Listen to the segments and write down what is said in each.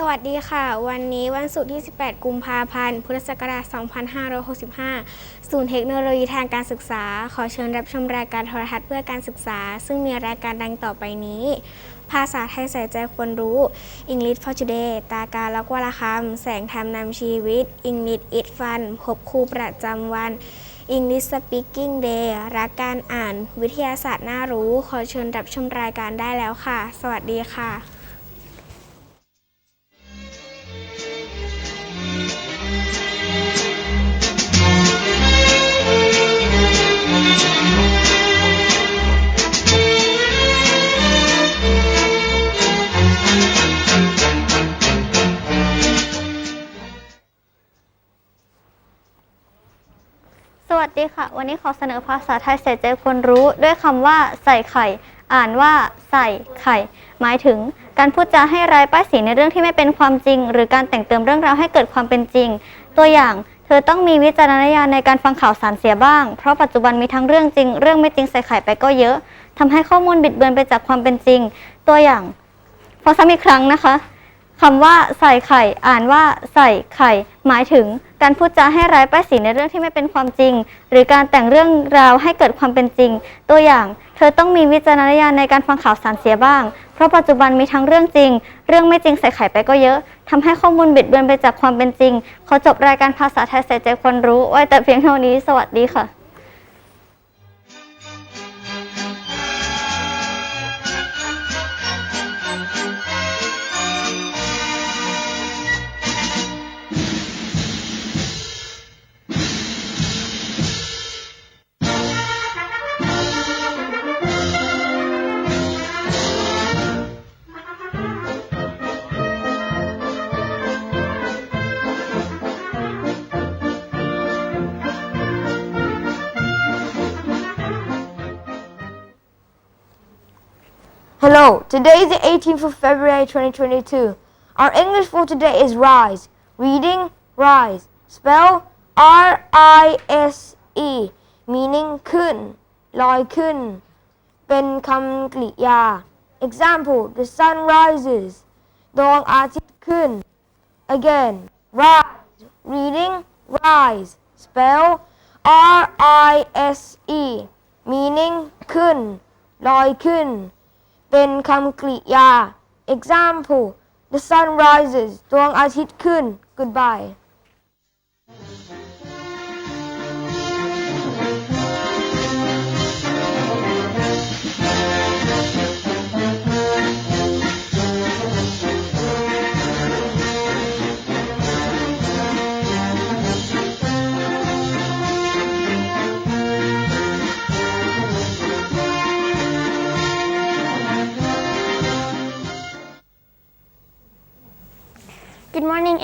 สวัสดีค่ะ วันนี้วันศุกร์ที่ 18 กุมภาพันธ์ พุทธศักราช 2565 ศูนย์เทคโนโลยีทางการศึกษา ขอเชิญรับชมรายการโทรทัศน์เพื่อการศึกษา ซึ่งมีรายการดังต่อไปนี้ ภาษาไทยใส่ใจคนรู้ English for Today ตาการและวลคำแสงธรรมนำชีวิต English it fun พบครูประจำวัน English Speaking Day รักการอ่าน วิทยาศาสตร์น่ารู้ ขอเชิญรับชมรายการได้แล้วค่ะ สวัสดีค่ะ วันนี้ขอเสนอภาษาไทยใส่ใจคนรู้ด้วยคำว่าใส่ไข่ อ่านว่าใส่ไข่ หมายถึงการพูดจาให้ร้ายป้ายสีในเรื่องที่ไม่เป็นความจริง หรือการแต่งเติมเรื่องราวให้เกิดความเป็นจริง ตัวอย่างเธอต้องมีวิจารณญาณในการฟังข่าวสารเสียบ้าง เพราะปัจจุบันมีทั้งเรื่องจริง เรื่องไม่จริงใส่ไข่ไปก็เยอะทำให้ข้อมูลบิดเบือนไปจากความเป็นจริง ตัวอย่างพอซ้ำอีกครั้งนะคะ คำว่าใส่ไข่ อ่านว่าใส่ไข่ หมายถึงการพูดจาให้ร้ายป้ายสีในเรื่องที่ไม่เป็นความจริง หรือการแต่งเรื่องราวให้เกิดความเป็นจริง ตัวอย่าง เธอต้องมีวิจารณญาณในการฟังข่าวสารเสียบ้าง เพราะปัจจุบันมีทั้งเรื่องจริง เรื่องไม่จริงใส่ไข่ไปก็เยอะทำให้ข้อมูลบิดเบือนไปจากความเป็นจริง ขอจบรายการภาษาไทยใส่ใจคนรู้ ไว้แต่เพียงเท่านี้ สวัสดีค่ะ Hello, today is the 18th of February 2022. Our English for today is rise. Reading rise. Spell R I S E meaning ขึ้น ลอยขึ้น เป็นคำกริยา Example the sun rises ดวงอาทิตย์ขึ้น Again rise reading rise spell R I S E meaning ขึ้น ลอยขึ้น เป็นคำกริยา Example The sun rises ดวงอาทิตย์ขึ้น Goodbye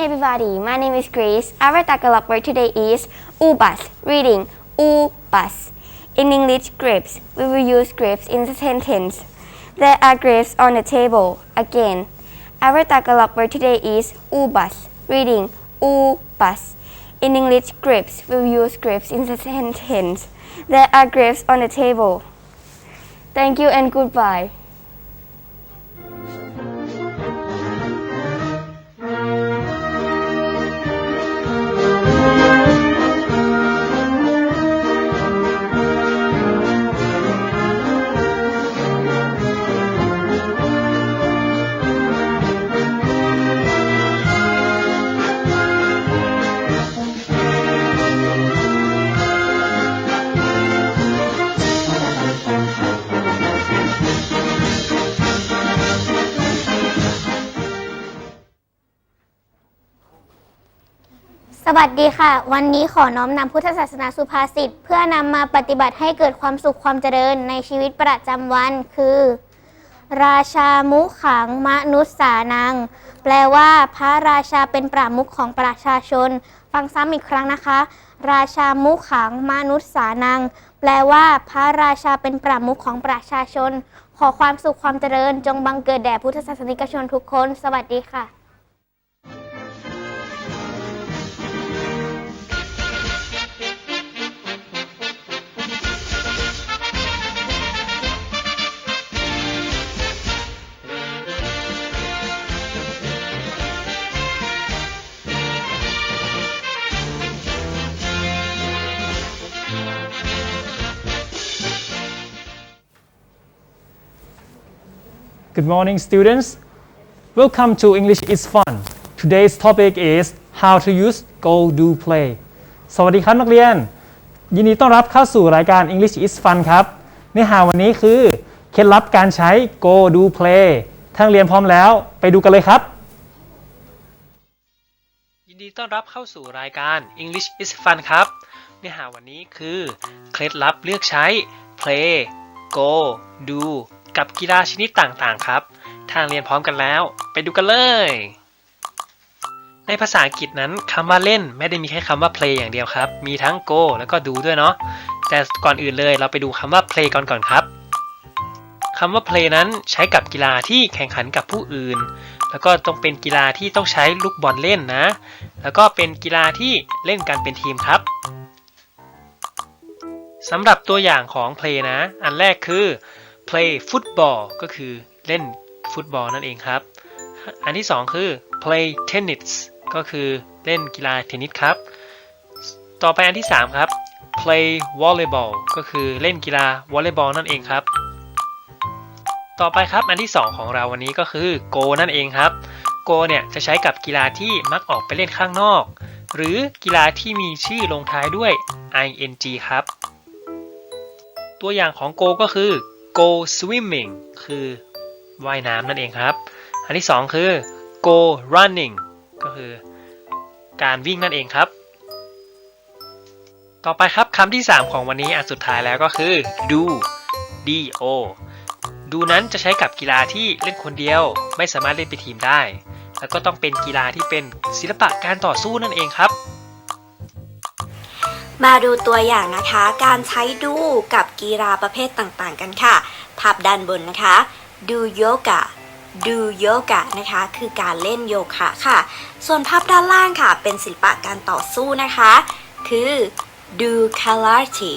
everybody. My name is Grace. Our Tagalog word today is ubas. Reading ubas. In English, grapes. We will use grapes in the sentence. There are grapes on the table. Again, our Tagalog word today is ubas. Reading ubas. In English, grapes. We will use grapes in the sentence. There are grapes on the table. Thank you and goodbye. วัสดีค่ะ วันนี้ขอน้อมนำพุทธศาสนาสุภาษิตเพื่อนำมาปฏิบัติให้เกิดความสุขความเจริญในชีวิตประจำวัน คือ ราชามุขังมนุษย์สานัง แปลว่า พระราชาเป็นประมุขของประชาชน ฟังซ้ำอีกครั้งนะคะ ราชามุขังมนุษย์สานัง แปลว่า พระราชาเป็นประมุขของประชาชน ขอความสุขความเจริญ จงบังเกิดแด่พุทธศาสนิกชนทุกคน สวัสดีค่ะ Good morning, students. Welcome to English is Fun. Today's topic is how to use go do play. สวัสดีครับนักเรียน ยินดีต้อนรับเข้าสู่รายการ English is Fun ครับเนื้อหาวันนี้คือ เคล็ดลับการใช้ go do play ทั้งเรียนพร้อมแล้ว ไปดูกันเลยครับ ยินดีต้อนรับเข้าสู่รายการ English is Fun ครับ เนื้อหาวันนี้คือ เคล็ดลับเลือกใช้ play go do กับกีฬาชนิดต่างๆ ครับ ทางเรียนพร้อมกันแล้ว ไปดูกันเลย ในภาษาอังกฤษนั้นคำว่าเล่นไม่ได้มีแค่คำว่า play อย่างเดียวครับ มีทั้ง go แล้วก็ do ด้วยเนาะ แต่ก่อนอื่นเลยเราไปดูคำว่า play ก่อนก่อนครับคำว่า play นั้นใช้กับกีฬาที่แข่งขันกับผู้อื่น แล้วก็ต้องเป็นกีฬาที่ต้องใช้ลูกบอลเล่นนะ แล้วก็เป็นกีฬาที่เล่นกันเป็นทีมครับสำหรับตัวอย่างของ play นะ อันแรกคือ play football ก็คือเล่นฟุตบอลนั่นเองครับ อันที่สองคือ play tennis ก็คือเล่นกีฬาเทนนิสครับ ต่อไปอันที่สามครับ play volleyball ก็คือเล่นกีฬาวอลเลย์บอลนั่นเองครับ ต่อไปครับอันที่สองของเราวันนี้ก็คือ go นั่นเองครับ go เนี่ยจะใช้กับกีฬาที่มักออกไปเล่นข้างนอก หรือกีฬาที่มีชื่อลงท้ายด้วย ing ครับ ตัวอย่างของ go ก็คือ go swimming คือว่ายน้ำนั่นเองครับ อันที่สองคือ go running ก็คือการวิ่งนั่นเองครับ ต่อไปครับคำที่ 3 ของวันนี้อันสุดท้ายแล้วก็คือ do do do นั้นจะใช้กับกีฬาที่เล่นคนเดียว ไม่สามารถเล่นเป็นทีมได้ แล้วก็ต้องเป็นกีฬาที่เป็นศิลปะการต่อสู้นั่นเองครับ มาดูตัวอย่างนะคะ การใช้ดูกับกีฬาประเภทต่างๆ กันค่ะ ภาพด้านบนนะคะดูโยกะดูโยกะนะคะ คือการเล่นโยคะค่ะ ส่วนภาพด้านล่างค่ะ เป็นศิลปะการต่อสู้นะคะ คือดูคาราต้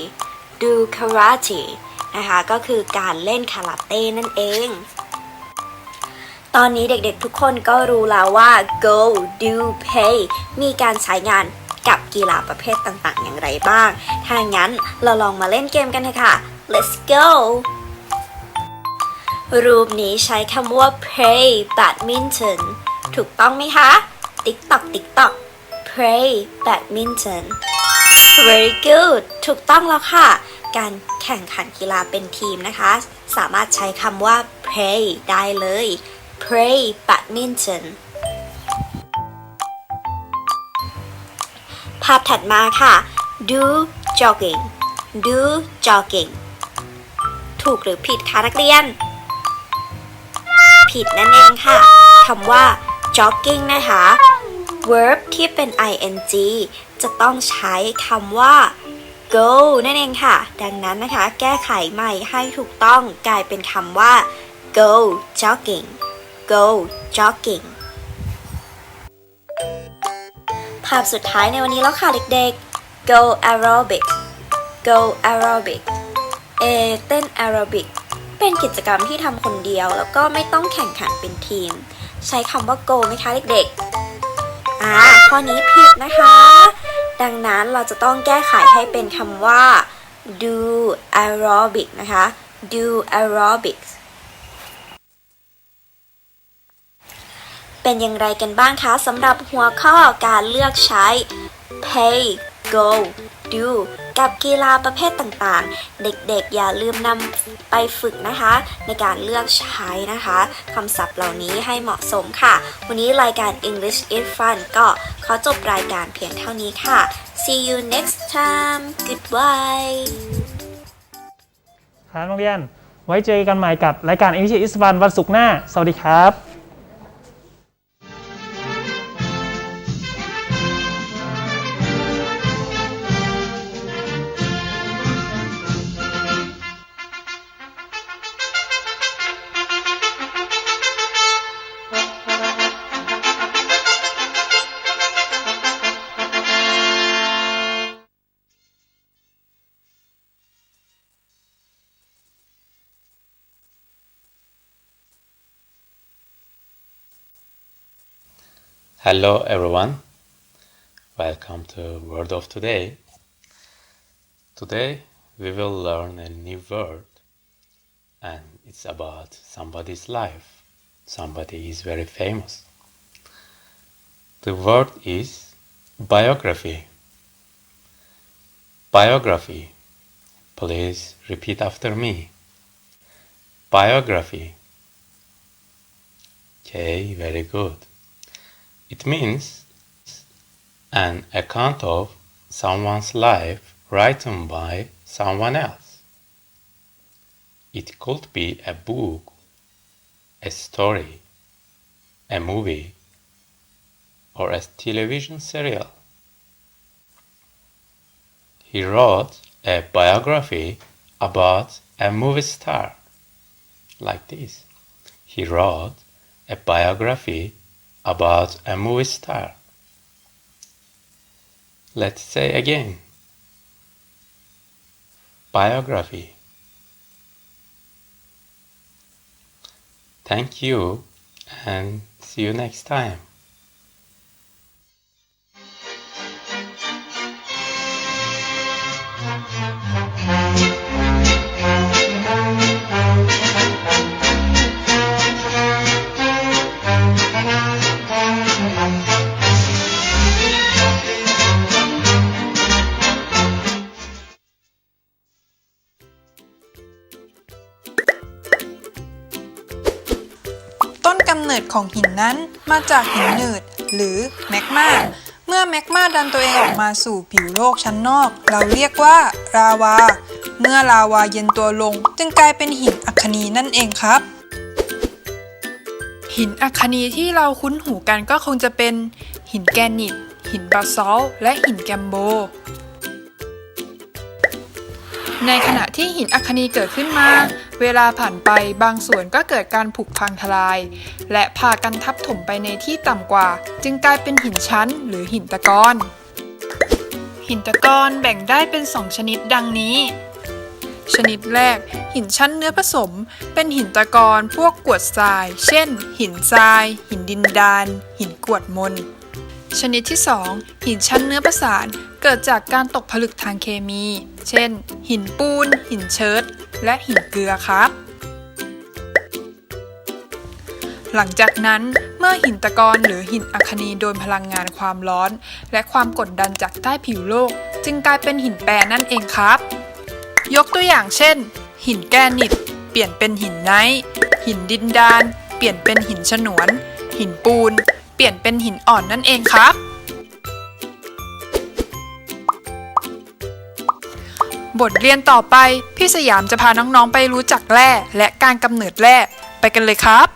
ดูคาราต้นะคะ ก็คือการเล่นคาราเต้นั่นเอง ตอนนี้เด็กๆทุกคนก็รู้แล้วว่า go do play มีการใช้งาน กับกีฬาประเภทต่างๆ อย่างไรบ้าง ถ้างั้นเราลองมาเล่นเกมกันเถอะค่ะ let's go รูปนี้ใช้คำว่า play badminton ถูกต้องไหมคะ ติ๊กตอกติ๊กตอก play badminton very good ถูกต้องแล้วค่ะ การแข่งขันกีฬาเป็นทีมนะคะ สามารถใช้คำว่า play ได้เลย play badminton ภาพถัดมาค่ะ do jogging do jogging ถูกหรือผิดคะนักเรียน ผิดนั่นเองค่ะคำว่า jogging นะคะ verb ที่เป็น ing จะต้องใช้คำว่า go นั่นเองค่ะ ดังนั้นนะคะ แก้ไขใหม่ให้ถูกต้องกลายเป็นคำว่า go jogging go jogging ภาพสุดท้ายในวันนี้แล้วค่ะเด็กๆ go aerobic go aerobic เอเต้น aerobic เป็นกิจกรรมที่ทำคนเดียว แล้วก็ไม่ต้องแข่งขันเป็นทีม ใช้คำว่า go ไหมคะเด็กๆ อ่าข้อนี้ผิดนะคะ ดังนั้นเราจะต้องแก้ไขให้เป็นคำว่า do aerobic นะคะ do aerobics เป็นอย่างไรกันบ้างคะสำหรับหัวข้อการเลือกใช้ pay go do กับกีฬาประเภทต่างๆ เด็กๆ อย่าลืมนำไปฝึกนะคะ ในการเลือกใช้นะคะคำศัพท์เหล่านี้ให้เหมาะสมค่ะ วันนี้รายการ English is Fun ก็ขอจบรายการเพียงเท่านี้ค่ะ see you next time goodbye ครับนักเรียน ไว้เจอกันใหม่กับรายการ English is Fun วันศุกร์หน้า สวัสดีครับ Hello everyone. Welcome to Word of Today. Today we will learn a new word and it's about somebody's life. Somebody is very famous. The word is biography. Biography. Please repeat after me. Biography. Okay, very good. It means an account of someone's life written by someone else. It could be a book, a story, a movie, or a television serial. He wrote a biography about a movie star. Like this. He wrote a biography about a movie star. Let's say again. Biography. Thank you and see you next time. ของหินนั้นมาจากหินหนืดหรือแมกมาเมื่อแมกมาดันตัวเองออกมาสู่ผิวโลกชั้นนอก เราเรียกว่าลาวา เมื่อลาวาเย็นตัวลง จึงกลายเป็นหินอัคนีนั่นเองครับ หินอัคนีที่เราคุ้นหูกันก็คงจะเป็น หินแกรนิตหินบาซอลและหินแกมโบ ในขณะที่หินอัคนีเกิดขึ้นมา เวลาผ่านไปบางส่วนก็เกิดการผุพังทลาย และพากันทับถมไปในที่ต่ำกว่า จึงกลายเป็นหินชั้นหรือหินตะกอนหินตะกอนแบ่งได้เป็น2ชนิดดังนี้ ชนิดแรก หินชั้นเนื้อผสม เป็นหินตะกอนพวกกวดทราย เช่น หินทราย หินดินดาน หินกวดมนชนิดที่ 2 หินชั้นเนื้อประสานเกิดจากการตกผลึกทางเคมี เช่น หินปูน หินเชิดและหินเกลือครับ หลังจากนั้นเมื่อหินตะกอนหรือหินอัคนีโดนพลังงานความร้อน และความกดดันจากใต้ผิวโลก จึงกลายเป็นหินแปรนั่นเองครับ ยกตัวอย่างเช่น หินแกรนิต เปลี่ยนเป็นหินไนท์หินดินดาน เปลี่ยนเป็นหินฉนวน หินปูน เปลี่ยนเป็นหินอ่อนนั่นเองครับ บทเรียนต่อไป พี่สยามจะพาน้องๆไปรู้จักแร่และการกำเนิดแร่ไปกันเลยครับ